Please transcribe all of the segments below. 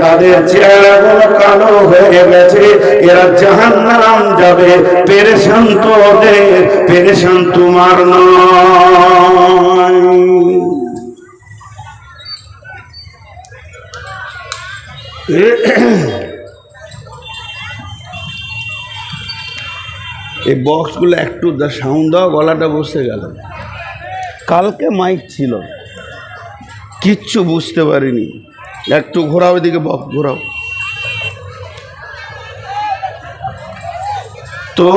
তাদের চেহারাগুলো কালো হয়ে গেছে। এরা জাহান্নাম যাবে। পেরেশান তো ওদের পেরেশান তোমার নয়। এই বক্সগুলো একটু সাউন্ড দাও, গলাটা বসে গেল। কালকে মাইক ছিল। কিচ্ছু বুঝতে পারিনি। একটু ঘোরাও এদিকে বক্স ঘোরাও। তো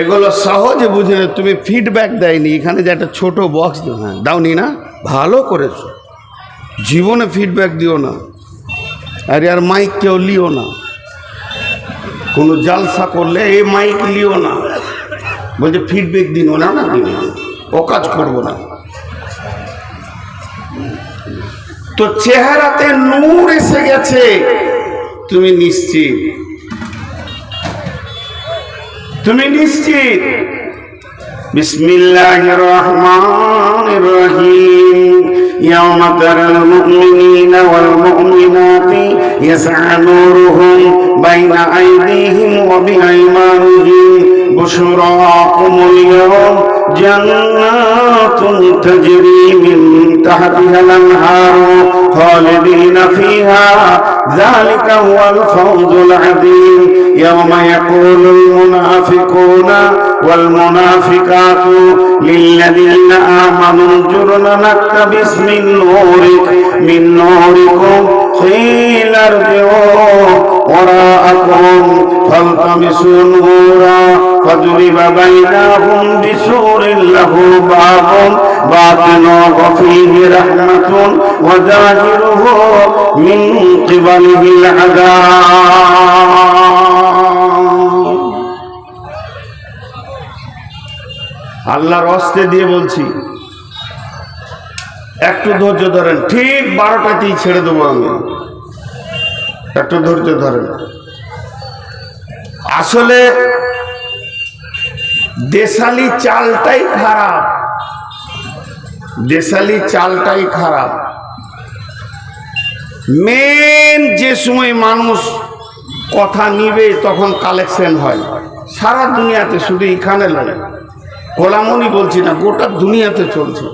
এগুলো সহজে বুঝে তুমি ফিডব্যাক দেয়নি, এখানে যে একটা ছোট বক্স হ্যাঁ দাওনি না? ভালো করেছ। জীবনে ফিডব্যাক দিও না। আর আর মাইক কেউ লিও না। কোনো জালসা করলে এই মাইক লিও না। বলছে ফিডব্যাক দিন না না দিন ও কাজ করব না। তো চেহারাতে নূর এসে গেছে তুমি নিশ্চিত তুমি নিশ্চিত বিসমিল্লাহির রহমানির রহিম يوم ترى المؤمنين والمؤمنات يسعى نورهم بين أيديهم وبأيمانهم بشراكم اليوم جنات تجري من تحتها الأنهار خالدين فيها. ذلك هو الفوز العظيم. يوم يقول المنافقون والمنافقات للذين آمنوا انظرنا نقتبس من نورك من نوركم قيل ارجعوا وراءكم فالتمسوا نورا فضرب بينهم بسور له باب باطنه فيه رحمة وظاهره من قبله العذاب আল্লাহর অস্তে দিয়ে বলছি একটু ধৈর্য ধরেন ঠিক বারোটাতেই ছেড়ে দেবো আমি একটু ধৈর্য ধরেন আসলে দেশালি চালটাই খারাপ। দেশালি চালটাই খারাপ। মেন যে সময় মানুষ কথা নিবে তখন কালেকশন হয়। সারা দুনিয়াতে শুধু এখানে নয়। কোলামনি বলছি না, গোটা দুনিয়াতে চলছে।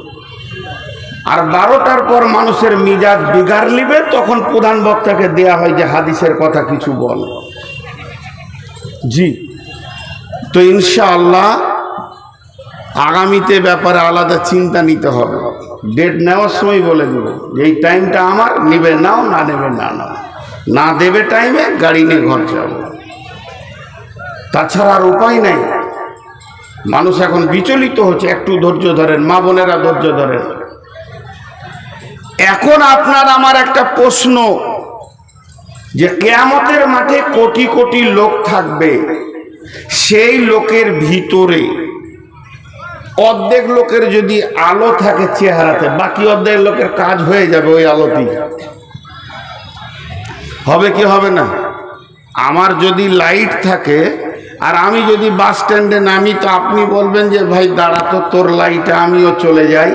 আর বারোটার পর মানুষের মিজাজ বিগার নিবে, তখন প্রধান বক্তাকে দেয়া হয় যে হাদিসের কথা কিছু বল। জি। তো ইনশাআল্লাহ আগামীতে ব্যাপারে আলাদা চিন্তা নিতে হবে। ডেট নেওয়ার সময় বলে দেব। এই টাইমটা আমার, নেবে নাও, না নেবে না নাও। না দেবে টাইমে গাড়ি নিয়ে ঘর যাব। তাছাড়া আর উপায় নেই। মানুষ এখন বিচলিত হচ্ছে, একটু ধৈর্য ধরেন, মা বোনেরা ধৈর্য ধরেন। এখন আপনার আমার একটা প্রশ্ন, যে কেয়ামতের মাঠে কোটি কোটি লোক থাকবে, সেই লোকের ভিতরে অর্ধেক লোকের যদি আলো থাকে চেহারাতে, বাকি অর্ধেক লোকের কাজ হয়ে যাবে ওই আলোতেই হবে কি হবে না? আমার যদি লাইট থাকে, আর আমি যদি বাস স্ট্যান্ডে নামি, তো আপনি বলবেন যে, ভাই, দাঁড়া তো, তোর লাইটে আমিও চলে যাই।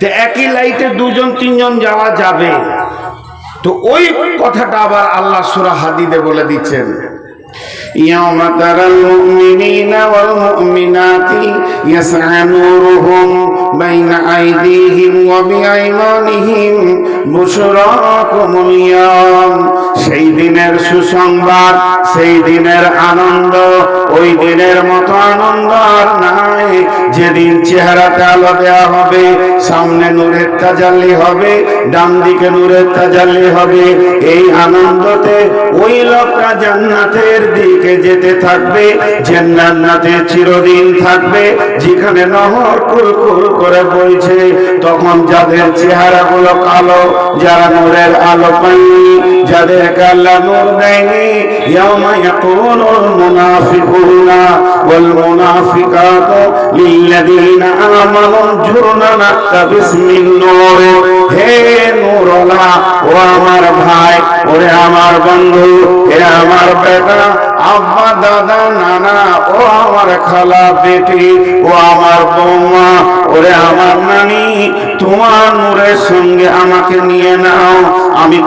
তো একই লাইটে দুজন, তিনজন যাওয়া যাবে। তো ওই কথাটা আবার আল্লাহ সুরা হাদিদে বলে দিচ্ছেন। يوم ترى المؤمنين والمؤمنات يسعى نورهم بين أيديهم وبأيمانهم بشراكم اليوم সেই দিনের সুসংবাদ সেই দিনের আনন্দ ওই দিনের মতো আনন্দ আর নাই যেদিন চেহারাতে আলো দেওয়া হবে সামনে নূরের তাজাল্লি হবে ডান দিকে নূরের তাজাল্লি হবে এই আনন্দতে ওই লোকটা জান্নাতের দিকে যেতে থাকবে, জান্নাতে চিরদিন থাকবে, যেখানে নহর কুল কুল করে বইছে, তখন যাদের চেহারাগুলো কালো, যারা নূরের আলো পায়নি যাদের আল্লাহ নূর দেয়নি ইয়াউমা ইয়াকুলুল মুনাফিকুনা ওয়াল মুনাফিকাতু লিল্লাযীনা আমানু জুরনা নাকতাবিস মিন নূর। হে নূরওয়ালা, ও আমার ভাই, ওরে আমার বন্ধু, হে আমার বেটা, আব্বা, দাদা, নানা, ও আমার খালা, বেটি, ও আমার বৌমা, ওরে আমার নানি, তোমার নূরের সঙ্গে আমাকে নিয়ে নাও। আমি